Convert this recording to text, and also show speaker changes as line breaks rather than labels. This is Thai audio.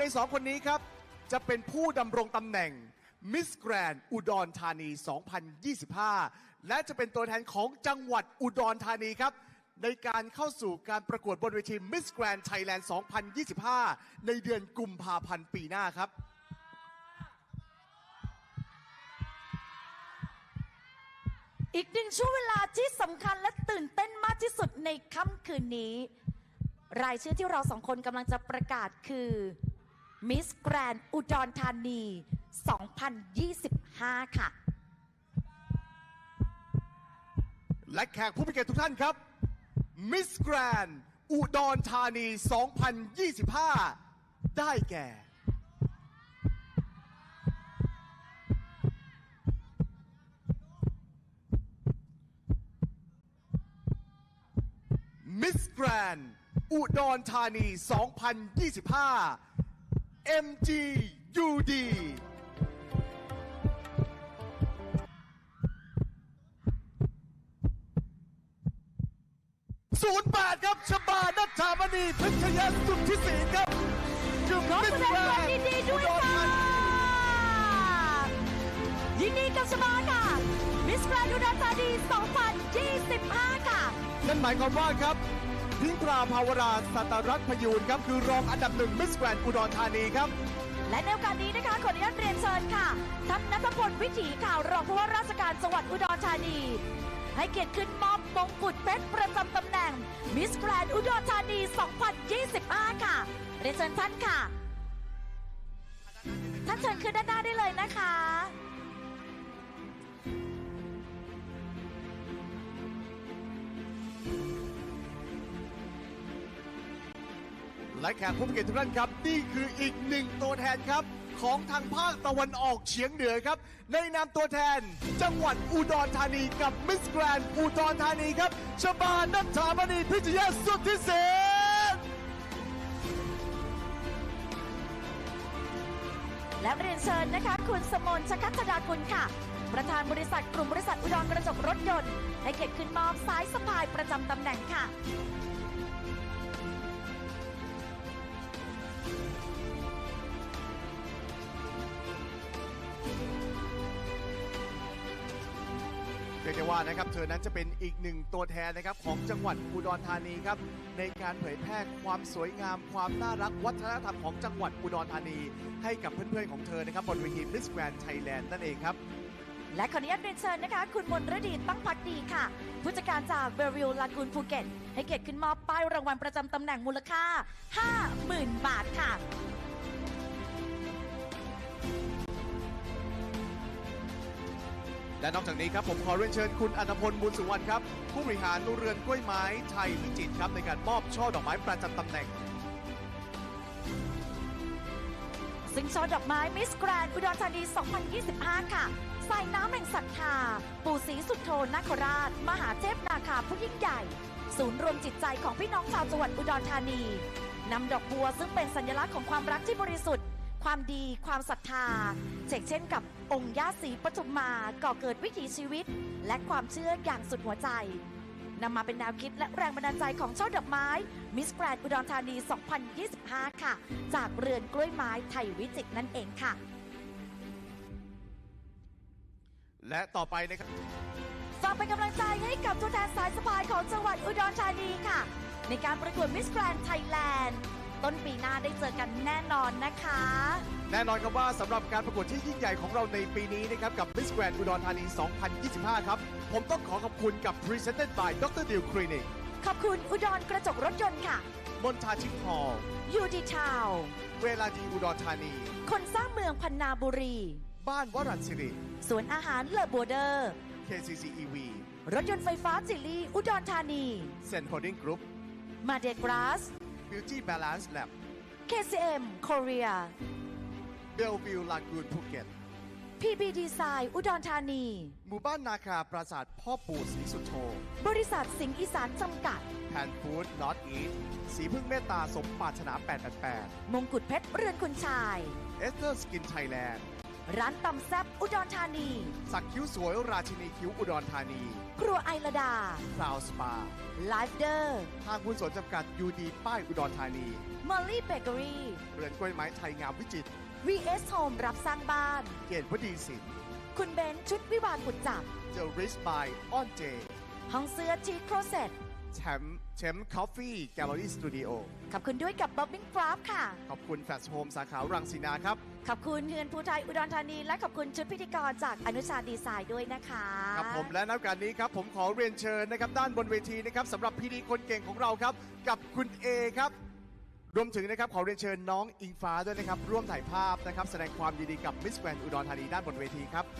ในสองคนนี้ครับ จะเป็นผู้ดำรงตำแหน่งมิสแกรนอุดรธานี 2025 และจะเป็นตัวแทนของจังหวัดอุดรธานีครับ ในการเข้าสู่การประกวดบนเวทีมิสแกรนไทยแลนด์ 2025 ในเดือนกุมภาพันธ์ปีหน้าครับ
อีกหนึ่งช่วงเวลาที่สำคัญและตื่นเต้นมากที่สุดในค่ำคืนนี้ รายชื่อที่เราสองคนกำลังจะประกาศคือ มิสแกรนอุดรธานี 2025 ค่ะ
และแขกผู้มีเกียรติทุกท่านครับมิสแกรนอุดรธานี 2025 ได้แก่ มิสแกรนอุดรธานี 2025 MGUD 08ครับชบานัชชามณีพิชยสุทธิศรีครับคือ
ขอ
มิ
แส
ส
ดง
แกร
ความ
น
ยินดีด้วย
อุดร
ค่ะ
ธานี
ยินดีกับสมาค่ะมิสแกรนอุดรธานี2025 ค่ะ
นั่นหมายความว่าครับ พิงปราภาวราสัตรัตพยูนครับ คือรองอันดับหนึ่งมิสแกรนอุดรธานีครับ
และในโอกาสนี้นะคะขออนุญาตเรียนเชิญค่ะท่านนัทพลวิถีข่าวรองผู้ว่าราชการจังหวัดอุดรธานี ให้เกียรติขึ้นมอบมงกุฎเพชรประจำตำแหน่งมิสแกรนอุดรธานี 2025 ค่ะ เรียนเชิญท่านค่ะท่านเชิญขึ้นด้านหน้าได้เลยนะคะ
และแขกผู้เกียรติทุกท่านครับ นี่คืออีกหนึ่งตัวแทนครับ ของทางภาคตะวันออกเฉียงเหนือครับ ในนามตัวแทน จังหวัดอุดรธานีกับมิสแกรนอุดรธานีครับชบานัชชามณีพิชยาสุทธิเสน
และเรียนเชิญนะคะ คุณสมนชคัตดากุลค่ะ ประธานบริษัทกลุ่มบริษัทอุดรกระจกรถยนต์ ให้เกียรติขึ้นมอบสายสะพายประจำตำแหน่งค่ะ
ว่านะครับเธอนั้นจะเป็นอีกหนึ่งตัวแทนนะครับของจังหวัดอุดรธานีครับในการเผยแพร่ความสวยงาม ความน่ารักวัฒนธรรมของจังหวัดอุดรธานี ให้กับเพื่อนๆของเธอนะครับบนเวที Miss Grand Thailand นั่นเองครับ
และขออนุญาตเรียนเชิญนะคะ คุณมนรดีตั้งพักดีค่ะ ผู้จัดการจากเบริลลากูนภูเก็ตให้เกียรติขึ้นมอบป้ายรางวัลประจำตำแหน่งมูลค่า 50,000 บาทค่ะ
และนอกจากนี้ครับผมขอเรียนเชิญคุณอัตพลบุญสุวรรณครับ ผู้บริหารเรือนกล้วยไม้ไทยวิจิตรครับในการมอบช่อดอกไม้ประจำตำแหน่ง
ซึ่งช่อดอกไม้มิสแกรนด์อุดรธานี 2025 ค่ะใส่น้ำแห่งศรัทธา ปู่ศรีสุโธนาคราช มหาเทพนาคาผู้ยิ่งใหญ่ ศูนย์รวมจิตใจของพี่น้องชาวจังหวัดอุดรธานีนำดอกบัวซึ่งเป็นสัญลักษณ์ของความรักที่บริสุทธิ์ ความดีความศรัทธาเช่นเช่นกับองค์ย่าศรีปทุมมาก่อเกิดวิถีชีวิต และความเชื่ออย่างสุดหัวใจนำมาเป็นแนวคิดและแรงบันดาลใจของช่อดอกไม้มิสแกรนอุดรธานี 2025 ค่ะ จากเรือนกล้วยไม้ไทยวิจิตรนั่นเองค่ะ
และต่อไปนะครับ
ฝากเป็นกำลังใจให้กับตัวแทนสายสะพายของจังหวัดอุดรธานีค่ะ ในการประกวดมิสแกรนไทยแลนด์ต้นปีหน้าได้เจอกันแน่นอนนะคะ
แน่นอนครับว่าสำหรับการประกวดที่ยิ่งใหญ่ของเราในปีนี้นะครับกับ Miss Grand อุดรธานี 2025 ครับ ผมต้องขอขอบคุณกับ Presented by Dr. Deal Clinic
ขอบคุณอุดรกระจกรถยนต์ค่ะ
มนทาชิพฮอล
ยูดีทาว
เวลาดีอุดรธานี
คนสร้างเมืองพันนาบุรี
บ้านวรัญสิริ
สวนอาหารเลอบัวเดอร์
KCC EV
รถยนต์ไฟฟ้าจิลีอุดรธานี
Sen Holding Group
มาเดกราส
Beauty Balance Lab
KCM Korea
Bellevue Lagoon ภูเก็ต
PB Design อุดรธานี
หมู่บ้านนาคาปราสาทพ่อปู่ศรีสุโธ
บริษัทสิงห์อีสานจำกัด
แพนฟู้ดนอตอีทสีพึ่งเมตตาสมปรารถนา 888
มงกุฎเพชรเรือนคุณชาย
เอสเตอร์สกินไทยแลนด์
ผร้านตำแซบอุดรธานี
สักคิ้วสวยราชินีคิ้วอุดรธานี
ครัวไอระดา
คราวสปา
ไลฟ์เดอร์
ทางหุ้นส่วนจำกัดยูดีป้ายอุดรธานี
มอลลี่เบเกอรี่
เรือนกล้วยไม้ไทยงามวิจิตร
VS Home รับสร้างบ้าน
เกณฑ์วดีสิน
คุณเบนซ์ชุดวิวาห์ขุดจับ
เจอริสบายอ้อนเจ
ห้องเสื้อทีโครเซต
แชมป์แชมป์คอฟฟี่แกลเลอรี่สตูดิโอ
ขอบคุณด้วยกับบ๊อบบิ้งกราฟค่ะ
ขอบคุณแฟลชโฮมสาขารังสีนาครับ
ขอบคุณเฮือนภูไทยอุดรธานี และขอบคุณชุดพิธีกรจากอนุชาดีไซน์ด้วยนะคะ
ครับผมและนับการนี้ครับ ผมขอเรียนเชิญนะครับด้านบนเวทีนะครับสำหรับพีดีคนเก่งของเราครับ กับคุณเอครับ รวมถึงนะครับขอเรียนเชิญน้องอิงฟ้าด้วยนะครับร่วมถ่ายภาพนะครับแสดงความยินดีกับมิสแกรนอุดรธานีด้านบนเวทีครับ